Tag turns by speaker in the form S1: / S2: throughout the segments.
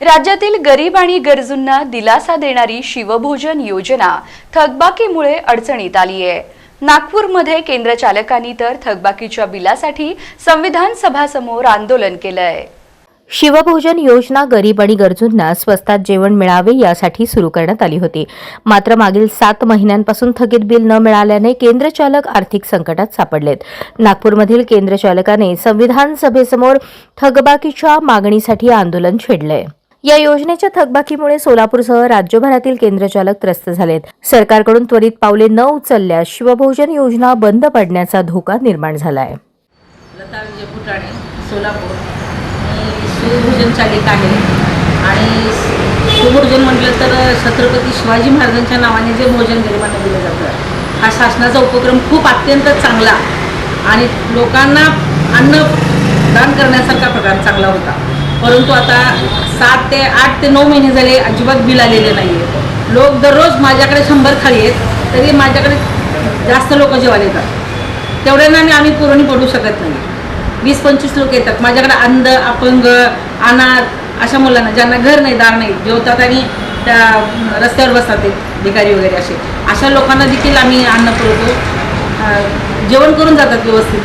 S1: राज्यातील गरीब आणि गरजूंना दिलासा देणारी शिवभोजन योजना थकबाकीमुळे अडचणीत आली आहे. नागपूरमध्ये केंद्र चालकांनी तर थकबाकीच्या बिलासाठी संविधान सभासमोर आंदोलन केलंय.
S2: शिवभोजन योजना गरीब आणि गरजूंना स्वस्तात जेवण मिळावे यासाठी सुरू करण्यात आली होती. मात्र मागील सात महिन्यांपासून थकीत बिल न मिळाल्याने केंद्र चालक आर्थिक संकटात सापडलेत. नागपूरमधील केंद्र चालकाने संविधान सभेसमोर थकबाकीच्या मागणीसाठी आंदोलन छेडलंय. या योजनेच्या थकबाकीमुळे सोलापूरसह राज्यभरातील केंद्रचालक त्रस्त झालेत. सरकारकडून त्वरित पावले न उचलल्यास शिवभोजन योजना बंद पडण्याचा धोका निर्माण झाला
S3: लता विजय फुटाणे सोलापूर. मी शिवभोजन चालिक आहे. आणि शिवभोजन म्हटलं तर छत्रपती शिवाजी महाराजांच्या नावाने जे भोजन गरिबांना दिलं जातं हा शासनाचा उपक्रम खूप अत्यंत चांगला आणि लोकांना अन्न दान करण्यासारखा प्रकार चांगला होता. परंतु आता सात ते आठ ते नऊ महिने झाले अजिबात बिल आलेले नाही आहे लोक दररोज माझ्याकडे शंभर खाली आहेत तरी माझ्याकडे जास्त लोक जेवायला येतात. तेवढ्यांना आणि आम्ही पुरवणी पडू शकत नाही. वीस पंचवीस लोक येतात. माझ्याकडे अंध अपंग अनाथ अशा मुलांना ज्यांना घर नाही दार नाही जेवतात आणि त्या रस्त्यावर बसतात ते भिकारी वगैरे असे. अशा लोकांना देखील आम्ही अन्न पुरवतो. जेवण करून जातात व्यवस्थित.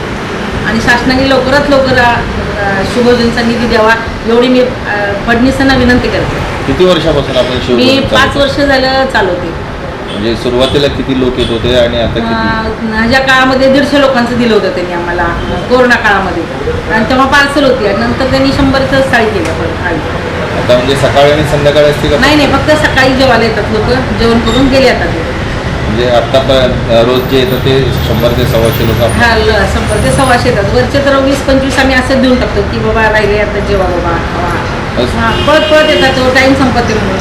S3: आणि शासनाने लवकरात लवकर अं, शिवभोजनचा निधी द्यावा एवढी मी फडणवीसांना विनंती करते.
S4: किती वर्षापासून आपण
S3: मी पाच? वर्ष झालं चालवते.
S4: म्हणजे सुरुवातीला किती लोक येत होते आणि आता किती?
S3: ह्या काळामध्ये दीडशे लोकांचं दिलं होतं त्यांनी आम्हाला कोरोना काळामध्ये. आणि तेव्हा पार्सल होती आणि नंतर त्यांनी शंभरचं थाळी केलं परत थाळी
S4: आता म्हणजे सकाळी आणि संध्याकाळी असते का?
S3: नाही नाही फक्त सकाळी जेवायला येतात लोक जेवण करून गेले आता ते.
S4: म्हणजे आतापर्यंत रोज जे येतं ते शंभर ते सव्वाशे लोक
S3: हा ल- शंभर ते सव्वाशे येतात. वरचे तर वीस पंचवीस आम्ही असं देऊन टाकतो की बाबा राहिले आता जेवा बाबा खावा.
S4: असं.
S3: हा पळत पळत येतात तो टाईम संपत्ती म्हणून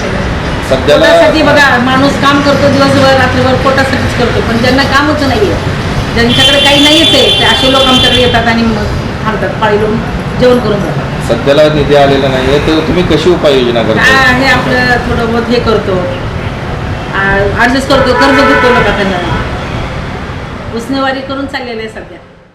S4: सध्याला
S3: पोटासाठी बघा माणूस काम करतो दिवसभर रात्रभर पोटासाठीच करतो पण ज्यांना कामच नाहीये ज्यांच्याकडे काही नाहीच आहे ते असे लोक आमच्याकडे येतात आणि मग थांबतात पाळी लावून जेवण करून जातात.
S4: सध्याला निधी आलेला नाहीये तर तुम्ही कशी उपाययोजना करता?
S3: आहे आपलं थोडं बहुत हे करतो. ॲडजस्ट करतो कर्ज घेतो लोकांना उसनेवारी करून चाललेली आहे सध्या.